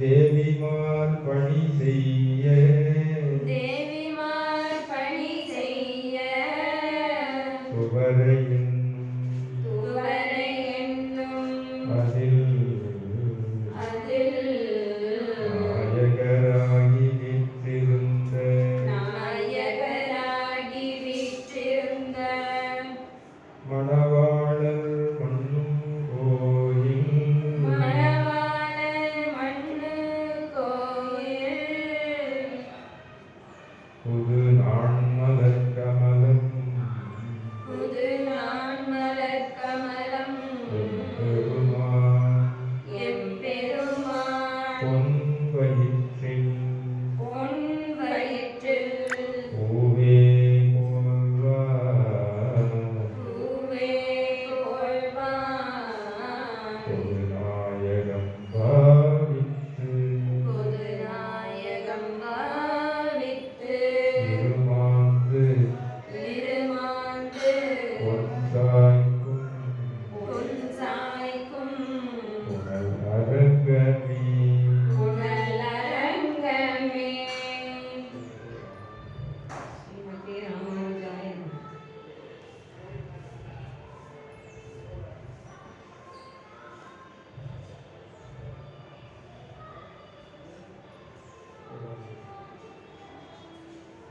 தேவிமார் பணி செய்ய. தேவிமார் பணி செய்ய. சுவரையின் துவரை என்னும் அதில் புது நான்மலர் கமலம் புது நான்மலர் கமலம்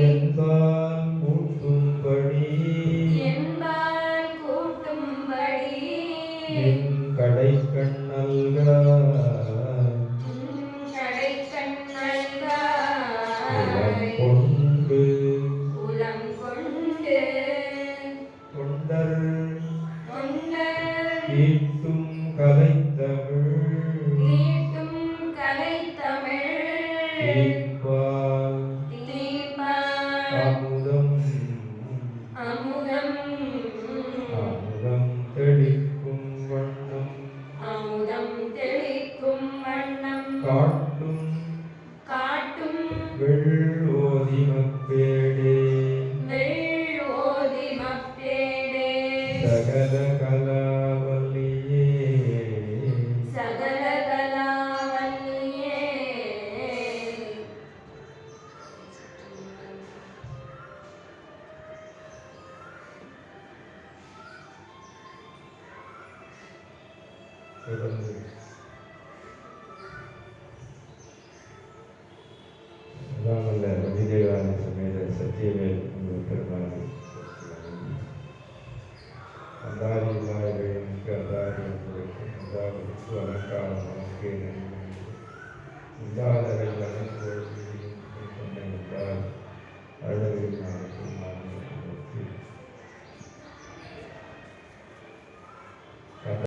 என்றால் கூட்டும்படி. என்பால் கூட்டும்படி. என் கடை கண்ணல்கள் கடைக்கண்ணல்காய் கொண்டு. உளம் கொண்டு. தொண்டர் தொண்டர். ஈட்டும் கலைத்தமிழ். நீட்டும் கலைத்தமிழ். தெளிக்கும் வண்ணம். அமுதம் தெளிக்கும் வண்ணம். காட்டும் தொடர்ந்து அதாமல்ல வடிதேவான சமேத சத்தியவேல் உங்கள் பெருமாள் அந்தாரி மாயவைக்கு அந்தாரி உங்களுக்கு அந்தாரி அலங்காரம் நமக்கு இந்தாதரை